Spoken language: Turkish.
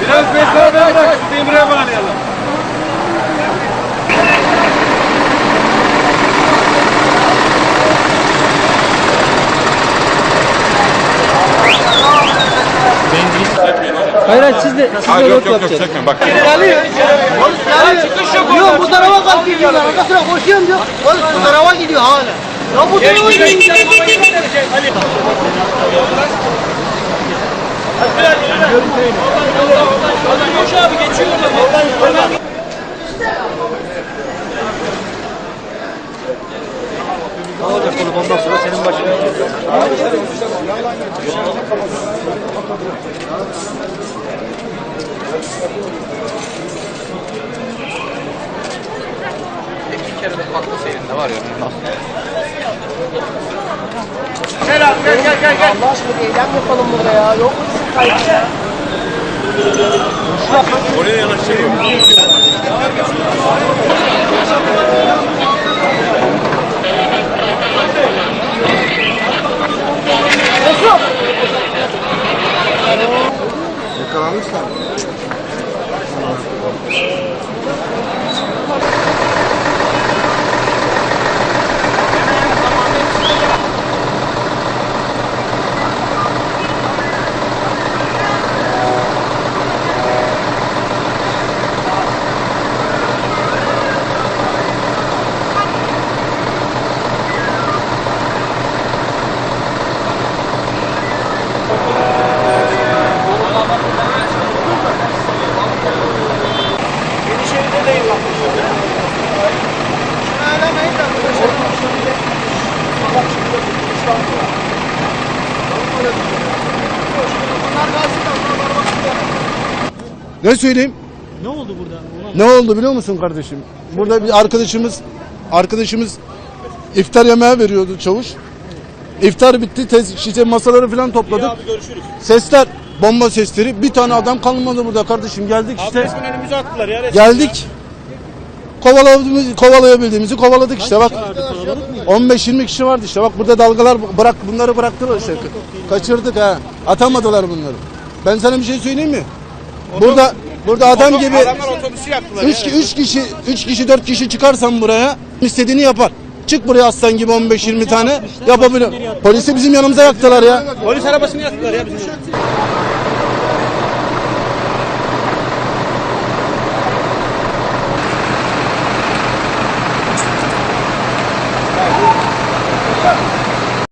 Biraz mesafe bırak. Demire bağlayalım. Hayır hayır siz de siz de Hayır yok yok yok yok yapacaksınız. çekme bak. Yok bu tarafa kalkıyor diyor. Arkasına koşuyorum diyor. Oğlum bu tarafa gidiyor hala. Ya bu tarafa gidiyor. Ne olacak oğlum ondan sonra senin başına gelecek. Allah aşkına bir eylem yapalım burada ya. Yok mu bizim kaygı ya? Oraya yanaşıyor. 落ちたの？Ne söyleyeyim? Ne oldu burada? Ne oldu biliyor musun kardeşim? Burada bir arkadaşımız arkadaşımız iftar yemeği veriyordu çavuş. İftar bitti, tez, işte masaları falan topladık. Sesler, bomba sesleri. Bir tane adam kalmadı burada kardeşim. Geldik işte. önümüze attılar ya. Geldik. Kovalayabildiğimizi, kovalayabildiğimizi kovaladık işte bak. 15-20 kişi vardı işte. Bak burada dalgalar bırak bunları bıraktılar işte. Kaçırdık ha. Atamadılar bunları. Ben sana bir şey söyleyeyim mi? Burada burada adam gibi Adamlar otobüsü yaktılar. 3 3 kişi 3 kişi 4 kişi çıkarsan buraya istediğini yapar. Çık buraya aslan gibi 15-20 tane yapabilir. Polisi bizim yanımıza yaktılar ya. Polis arabasını yaktılar ya bizim.